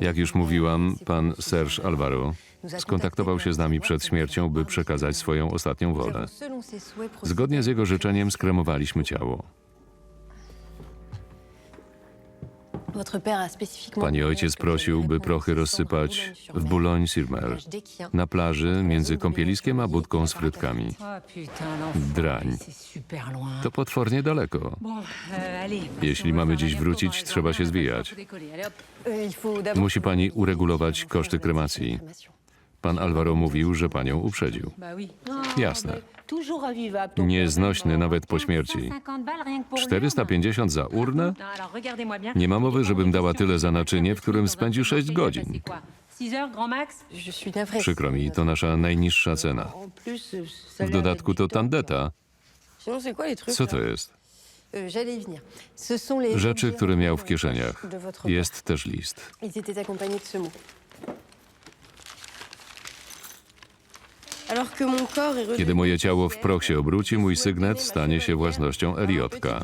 Jak już mówiłam, pan Serge Alvaro skontaktował się z nami przed śmiercią, by przekazać swoją ostatnią wolę. Zgodnie z jego życzeniem skremowaliśmy ciało. Pani ojciec prosił, by prochy rozsypać w Boulogne-sur-Mer, d'Équien. na plaży między kąpieliskiem a budką z frytkami. Oh Drań. To potwornie daleko. Euh. Jeśli mamy dziś wrócić, trzeba się zwijać. Euh, Musi pani uregulować koszty kremacji. Pan Alvaro mówił, że panią uprzedził. Jasne. Ton Nieznośny nawet po 450 śmierci. balles rien que pour 450 za urnę? bien. Nie ma mowy, żebym dała tyle za naczynie, w którym spędził 6 godzin. 6 heures grand max Je suis navrée. Przykro mi, to nasza najniższa cena. W dodatku to tandeta. Co to jest? Euh, y Rzeczy, które miał w kieszeniach. Jest też list. Kiedy moje ciało w proch się obróci, mój sygnet stanie się własnością Eliotka.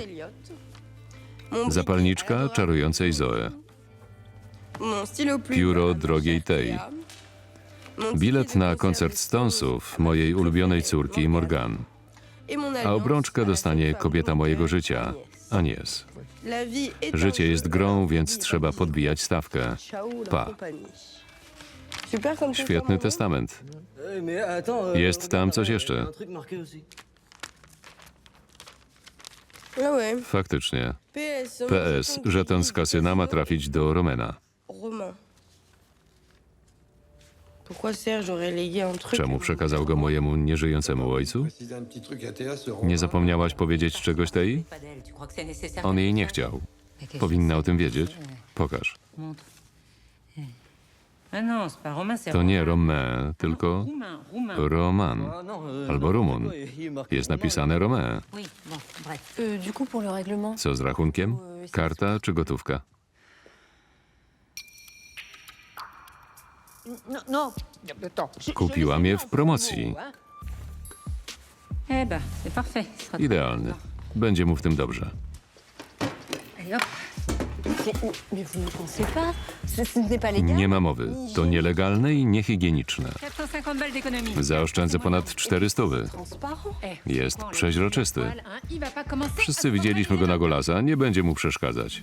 Zapalniczka czarującej Zoe. Pióro drogiej Tej. Bilet na koncert Stonesów, mojej ulubionej córki Morgan. A obrączkę dostanie kobieta mojego życia, Agnes. Życie jest grą, więc trzeba podbijać stawkę. Pa. Świetny testament. Jest tam coś jeszcze. Faktycznie. PS, żeton z kasyna ma trafić do Romena. Czemu przekazał go mojemu nieżyjącemu ojcu? Nie zapomniałaś powiedzieć czegoś tej? On jej nie chciał. Powinna o tym wiedzieć. Pokaż. To nie Romain, tylko. Roman. Albo Rumun. Jest napisane Romain. Co z rachunkiem? Karta czy gotówka? non, non. Kupiłam je w promocji. Eh il sera Idealny. Będzie mu w tym dobrze. Allez, hop. Mais, mais vous ne pensez pas Ce, ce n'est pas légal. Nie ma mowy. To nielegalne i niehigieniczne. 450 balles d'économie. Zaoszczędzę ponad 400. Transparent. Eh, Jest le przeźroczysty. poil, hein, il va pas commencer Wszyscy widzieliśmy go na golasa, nie będzie mu przeszkadzać.